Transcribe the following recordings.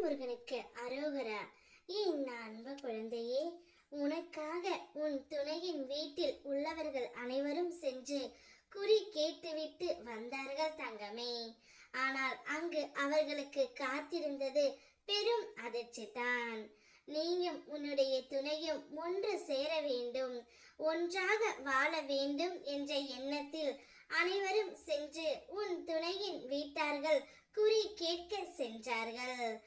முருகனுக்கு அரோகரா. என் அன்பு குழந்தையே உனக்காக உன் துணையின் வீட்டில் உள்ளவர்கள் அனைவரும் சென்று குறி கேட்டுவிட்டு வந்தார்கள் தங்கமே. ஆனால் அங்கு அவர்களுக்கு காத்திருந்தது பெரும் அதிர்ச்சிதான். நீயும் உன்னுடைய துணையும் ஒன்று சேர வேண்டும் ஒன்றாக வாழ வேண்டும் என்ற எண்ணத்தில் அனைவரும் சென்று உன் துணையின் வீட்டார்கள் குறி கேட்க சென்றார்கள்.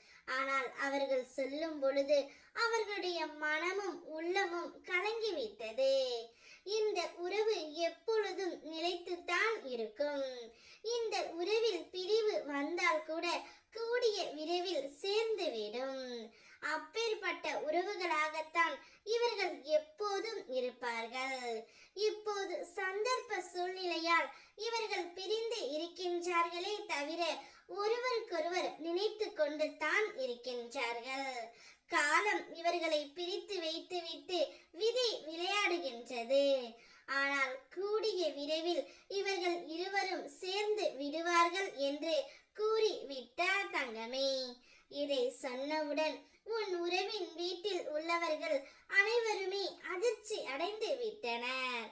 அவர்கள் சொல்லும் பொழுது அவர்களுடைய மனமும் உள்ளமும் கலங்கிவிட்டது. இந்த உறவு எப்பொழுதும் நிலைத்துத்தான் இருக்கும். இந்த உறவில் பிரிவு வந்தால் கூட கூடிய விரைவில் சேர்ந்துவிடும் அப்பேற்பட்ட உறவுகளாகத்தான் இவர்கள் எப்போதும் இருப்பார்கள். இப்போது சந்தர்ப்ப சூழ்நிலையால் இவர்கள் பிரிந்து இருக்கின்றார்களே தவிர ஒருவருக்கொருவர் நினைத்து கொண்டு தான் இருக்கின்றார்கள். காலம் இவர்களை பிரித்து வைத்துவிட்டு விதி விளையாடுகின்றது. ஆனால் கூடிய விரைவில் இவர்கள் இருவரும் சேர்ந்து விடுவார்கள் என்று கூறி விட்டார் தங்கமே. இதை சொன்னவுடன் உன் உறவின் வீட்டில் உள்ளவர்கள் அனைவருமே அதிர்ச்சி அடைந்து விட்டனர்.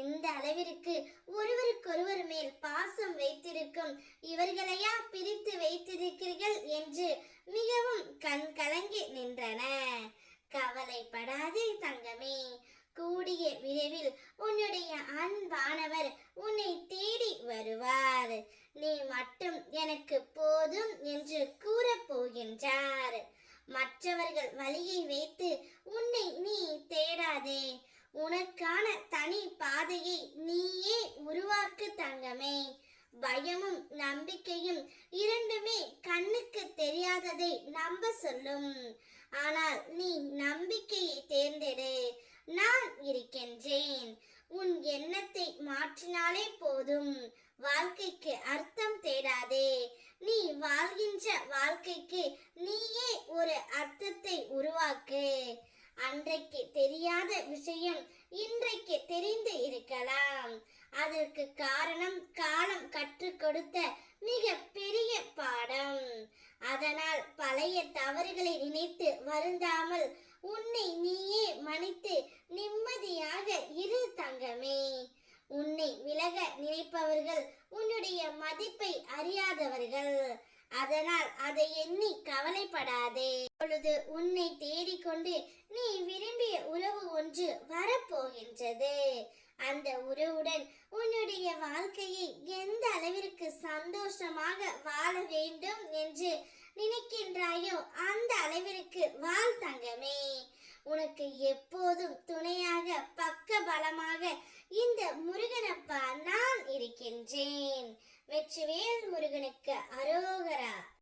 எந்த அளவிற்கு ஒருவருக்கொருவர் மேல் பாசம் வைத்திருக்கும் இவர்களையா பிரித்து வைத்திருக்கிறீர்கள் என்று மிகவும் கண் கலங்கி நின்றனர் கவலைப்படாதே தங்கமே. கூடிய விரைவில் உன்னுடைய அன்பானவர் உன்னை தேடி வருவார். நீ மட்டும் எனக்கு போதும் என்று கூற போகின்றார். மற்றவர்கள் வழியை வைத்து உன்னை நீ தேடாதே. உனக்கான தனி பாதையை நீயே உருவாக்கு தங்கமே. பயமும் நம்பிக்கையும் இரண்டுமே கண்ணுக்கு தெரியாததை நம்ப சொல்லும். ஆனால் நீ நம்பிக்கையை தேர்ந்தெடு. நான் இருக்கின்றேன். உன் எண்ணத்தை மாற்றினாலே போதும். வாழ்க்கைக்கு அர்த்தம் தேடாதே. நீ வாழ்கின்ற வாழ்க்கைக்கு நீயே ஒரு அர்த்தத்தை உருவாக்கு. அன்றைக்கு தெரியாத விஷயம் இன்றைக்கு தெரிந்து இருக்கலாம். அதற்கு காரணம் காலம் கற்றுக் கொடுத்த மிக பெரிய பாடம். அதனால் பழைய தவறுகளை நினைத்து வருந்தாமல் உன்னை நீயே மன்னித்து நிம்மதியாக இரு தங்கமே. உன்னை விலக நினைப்பவர்கள் உன்னுடைய மதிப்பை அறியாதவர்கள். அதனால் அதை எண்ணி கவலைப்படாதே. பொழுது உன்னை தேடிக்கொண்டு நீ விரும்பிய உறவு ஒன்று வரப்போகின்றது. அந்த உறவுடன் உன்னுடைய வாழ்க்கையை எந்த அளவிற்கு சந்தோஷமாக வாழ வேண்டும் என்று நினைக்கின்றாயோ அந்த அளவிற்கு வாழ் தங்கமே. உனக்கு எப்போதும் துணையாக பக்க பலமாக இந்த முருகனப்பா நான் இருக்கின்றேன். வெற்றிவேல் முருகன்